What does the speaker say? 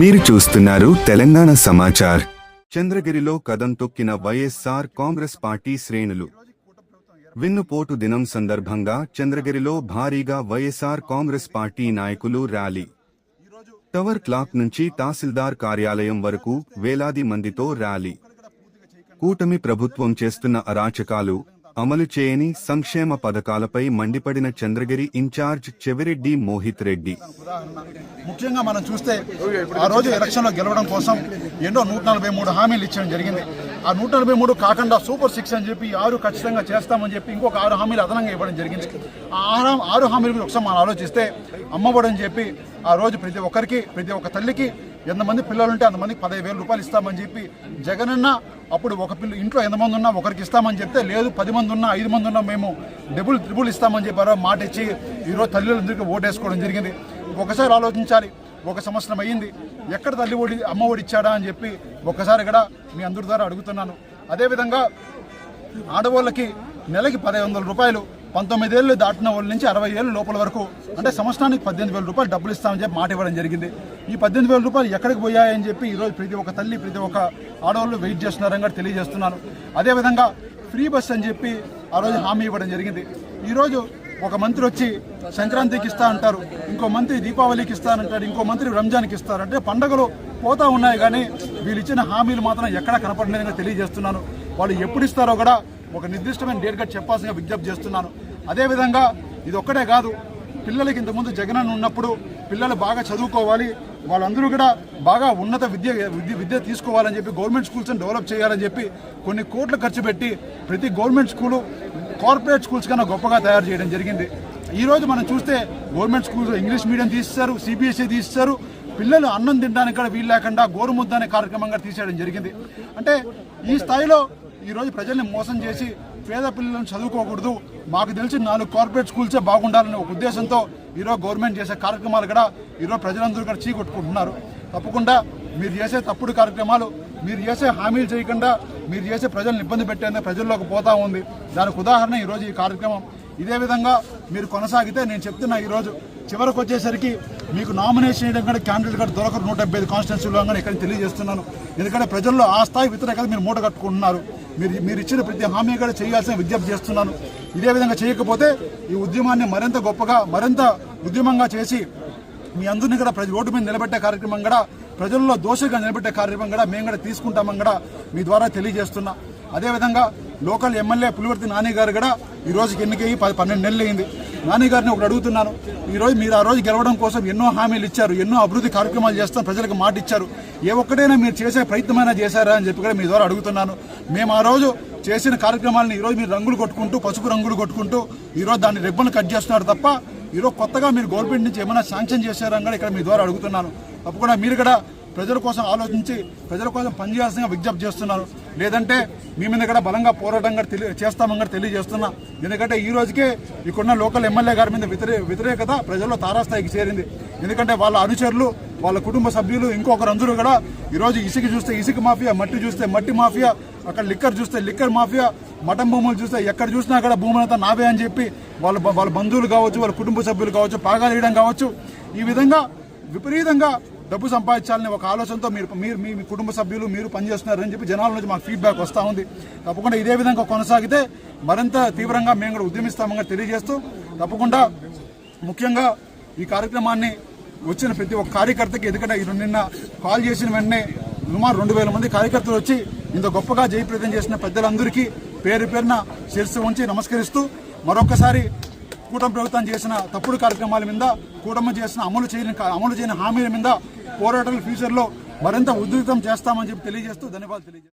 మీరు చూస్తున్నారు తెలంగాణ సమాచార్. చంద్రగిరిలో కదం తొక్కిన వైఎస్ఆర్ కాంగ్రెస్ పార్టీ శ్రేణులు. విన్నుపోటు దినం సందర్భంగా చంద్రగిరిలో భారీగా వైఎస్ఆర్ కాంగ్రెస్ పార్టీ నాయకులు ర్యాలీ. టవర్ క్లాక్ నుంచి తహసీల్దార్ కార్యాలయం వరకు వేలాది మందితో ర్యాలీ. కూటమి ప్రభుత్వం చేస్తున్న అరాచకాలు అమలు చేయని సంక్షేమ పథకాలపై మండిపడిన చంద్రగిరి ఇన్ఛార్జ్ చెవిరెడ్డి మోహిత్ రెడ్డి. ముఖ్యంగా మనం చూస్తే ఆ రోజు ఎలక్షన్లో గెలవడం కోసం ఎన్నో నూట నలభై మూడు హామీలు ఇచ్చడం జరిగింది. ఆ నూట నలభై మూడు కాకుండా సూపర్ సిక్స్ అని చెప్పి ఆరు ఖచ్చితంగా చేస్తామని చెప్పి ఇంకొక ఆరు హామీలు అదనంగా ఇవ్వడం జరిగింది. ఆ ఆరు ఆరు హామీల గురించి ఒకసారి మనం ఆలోచిస్తే అమ్మఒడి చెప్పి ఆ రోజు ప్రతి ఒక్కరికి ప్రతి ఒక్క తల్లికి ఎంతమంది పిల్లలు ఉంటే అంతమందికి పదహైదు వేల రూపాయలు ఇస్తామని చెప్పి జగనన్న అప్పుడు ఒక పిల్ల ఇంట్లో ఎంతమంది ఉన్నా ఒకరికి ఇస్తామని చెప్తే లేదు పది మంది ఉన్నా ఐదు మంది ఉన్నా మేము డబుల్ త్రిబుల్ ఇస్తామని చెప్పారు. మాట ఇచ్చి ఈరోజు తల్లిదండ్రులకి ఓటేసుకోవడం జరిగింది. ఒకసారి ఆలోచించాలి. ఒక సంవత్సరం అయ్యింది. ఎక్కడ తల్లి ఓడి అమ్మ ఓడి ఇచ్చాడా అని చెప్పి ఒక్కసారి కూడా మీ అందరి ద్వారా అడుగుతున్నాను. అదేవిధంగా ఆడవాళ్ళకి నెలకి పదిహేను వందల రూపాయలు పంతొమ్మిది ఏళ్ళు దాటిన వాళ్ళ నుంచి అరవై ఏళ్ళు లోపల వరకు అంటే సంవత్సరానికి పద్దెనిమిది వేల రూపాయలు డబ్బులు ఇస్తామని చెప్పి మాట ఇవ్వడం జరిగింది. ఈ పద్దెనిమిది వేల రూపాయలు ఎక్కడికి పోయాయని చెప్పి ఈరోజు ప్రతి ఒక్క తల్లి ప్రతి ఒక్క ఆడవాళ్ళు వెయిట్ చేస్తున్నారని కూడా తెలియజేస్తున్నాను. అదేవిధంగా ఫ్రీ బస్ అని చెప్పి ఆ రోజు హామీ ఇవ్వడం జరిగింది. ఈరోజు ఒక మంత్రి వచ్చి సంక్రాంతికి ఇస్తా అంటారు ఇంకో మంత్రి దీపావళికి ఇస్తానంటాడు ఇంకో మంత్రి రంజాన్కి ఇస్తారు. అంటే పండగలు పోతా ఉన్నాయి కానీ వీళ్ళు ఇచ్చిన హామీలు మాత్రం ఎక్కడా కనపడలేదని తెలియజేస్తున్నాను. వాళ్ళు ఎప్పుడు ఇస్తారో కూడా ఒక నిర్దిష్టమైన డేట్గా చెప్పాల్సిన విజ్ఞప్తి చేస్తున్నాను. అదేవిధంగా ఇది ఒక్కటే కాదు పిల్లలకి ఇంతకుముందు జగనన్న ఉన్నప్పుడు పిల్లలు బాగా చదువుకోవాలి వాళ్ళందరూ కూడా బాగా ఉన్నత విద్య విద్య విద్య తీసుకోవాలని చెప్పి గవర్నమెంట్ స్కూల్స్ని డెవలప్ చేయాలని చెప్పి కొన్ని కోట్లు ఖర్చు పెట్టి ప్రతి గవర్నమెంట్ స్కూలు కార్పొరేట్ స్కూల్స్ కన్నా గొప్పగా తయారు చేయడం జరిగింది. ఈరోజు మనం చూస్తే గవర్నమెంట్ స్కూల్స్ ఇంగ్లీష్ మీడియం తీస్తారు సిబిఎస్ఈ తీస్తారు పిల్లలు అన్నం తినడానికి కూడా వీలు లేకుండా గోరుముద్ద అనే కార్యక్రమంగా తీసేయడం జరిగింది. అంటే ఈ స్థాయిలో ఈరోజు ప్రజల్ని మోసం చేసి పేద పిల్లలను చదువుకోకూడదు మాకు తెలిసి నాలుగు కార్పొరేట్ స్కూల్సే బాగుండాలనే ఒక ఉద్దేశంతో ఈరోజు గవర్నమెంట్ చేసే కార్యక్రమాలు కూడా ఈరోజు ప్రజలందరూ కూడా చీకొట్టుకుంటున్నారు. తప్పకుండా మీరు చేసే తప్పుడు కార్యక్రమాలు మీరు చేసే హామీలు చేయకుండా మీరు చేసే ప్రజలను ఇబ్బంది పెట్టేందుకు ప్రజల్లోకి పోతా ఉంది. దానికి ఉదాహరణ ఈరోజు ఈ కార్యక్రమం. ఇదే విధంగా మీరు కొనసాగితే నేను చెప్తున్నా ఈరోజు చివరికి వచ్చేసరికి మీకు నామినేషన్ చేయడం కూడా క్యాండిడేట్ కూడా దొరకరు నూట డెబ్బై ఐదు కాన్స్టిట్యూన్సీలో కానీ ఇక్కడ తెలియజేస్తున్నాను. ఎందుకంటే ప్రజల్లో ఆ స్థాయి వ్యతిరేకత మీరు మూట కట్టుకుంటున్నారు. మీరు మీరు ఇచ్చిన ప్రతి హామీ కూడా చేయాల్సిన విజ్ఞప్తి చేస్తున్నాను. ఇదే విధంగా చేయకపోతే ఈ ఉద్యమాన్ని మరింత గొప్పగా మరింత ఉద్యమంగా చేసి మీ అందరినీ కూడా ప్రతి రోడ్డు మీద నిలబెట్టే కార్యక్రమం కూడా ప్రజల్లో దోషగా నిలబెట్టే కార్యక్రమం కూడా మేము కూడా తీసుకుంటామని కూడా మీ ద్వారా తెలియజేస్తున్నా. అదేవిధంగా లోకల్ ఎమ్మెల్యే పులివర్తి నాని గారు కూడా ఈ రోజుకి ఎన్నికయ్యి పది పన్నెండు నెలలు అయింది. నాని గారిని ఒకటి అడుగుతున్నాను. ఈరోజు మీరు ఆ రోజు గెలవడం కోసం ఎన్నో హామీలు ఇచ్చారు ఎన్నో అభివృద్ధి కార్యక్రమాలు చేస్తాం ప్రజలకు మాట ఇచ్చారు. ఏ ఒక్కటైనా మీరు చేసే ప్రయత్నమైనా చేశారా అని చెప్పి కూడా మీ ద్వారా అడుగుతున్నాను. మేము ఆ రోజు చేసిన కార్యక్రమాలను ఈరోజు మీరు రంగులు కొట్టుకుంటూ పసుపు రంగులు కొట్టుకుంటూ ఈరోజు దాన్ని రిబ్బన్ కట్ చేస్తున్నారు తప్ప ఈరోజు కొత్తగా మీరు గవర్నమెంట్ నుంచి ఏమైనా శాంక్షన్ చేశారని కూడా ఇక్కడ మీ ద్వారా అడుగుతున్నాను. తప్పకుండా మీరు కూడా ప్రజల కోసం ఆలోచించి ప్రజల కోసం పనిచేయాల్సిన విజ్ఞప్తి చేస్తున్నారు. లేదంటే మీ మీద కూడా బలంగా పోరాటం కూడా తెలియ చేస్తామని కూడా తెలియజేస్తున్నా. ఎందుకంటే ఈ రోజుకే ఇక్కడున్న లోకల్ ఎమ్మెల్యే గారి మీద వ్యతిరే వ్యతిరేకత ప్రజల్లో తారాస్థాయికి చేరింది. ఎందుకంటే వాళ్ళ అనుచరులు వాళ్ళ కుటుంబ సభ్యులు ఇంకొకరు అందరూ కూడా ఈరోజు ఇసుక చూస్తే ఇసుక మాఫియా మట్టి చూస్తే మట్టి మాఫియా అక్కడ లిక్కర్ చూస్తే లిక్కర్ మాఫియా మటన్ భూములు చూస్తే ఎక్కడ చూసినా అక్కడ భూములంతా నావే అని చెప్పి వాళ్ళ వాళ్ళ బంధువులు కావచ్చు వాళ్ళ కుటుంబ సభ్యులు కావచ్చు పాగాలు వేయడం కావచ్చు. ఈ విధంగా విపరీతంగా డబ్బు సంపాదించాలని ఒక ఆలోచనతో మీరు మీరు మీ కుటుంబ సభ్యులు మీరు పనిచేస్తున్నారని చెప్పి జనాల నుంచి మాకు ఫీడ్బ్యాక్ వస్తూ ఉంది. తప్పకుండా ఇదే విధంగా కొనసాగితే మరింత తీవ్రంగా మేము కూడా ఉద్యమిస్తామని తెలియజేస్తూ తప్పకుండా ముఖ్యంగా ఈ కార్యక్రమాన్ని వచ్చిన ప్రతి ఒక్క కార్యకర్తకి ఎందుకంటే ఇది నిన్న కాల్ చేసిన వెంటనే సుమారు రెండు వేల మంది కార్యకర్తలు వచ్చి ఇంత గొప్పగా జయప్రదం చేసిన పెద్దలందరికీ పేరు పేరున శిరస్సు ఉంచి నమస్కరిస్తూ మరొకసారి కూటమి ప్రభుత్వం చేసిన తప్పుడు కార్యక్రమాల మీద కూటమి చేసిన అమలు చేయని అమలు చేయని హామీల మీద పోరాటాలు ఫ్యూచర్లో మరింత ఉధృతం చేస్తామని చెప్పి తెలియజేస్తూ ధన్యవాదాలు తెలియజేస్తాను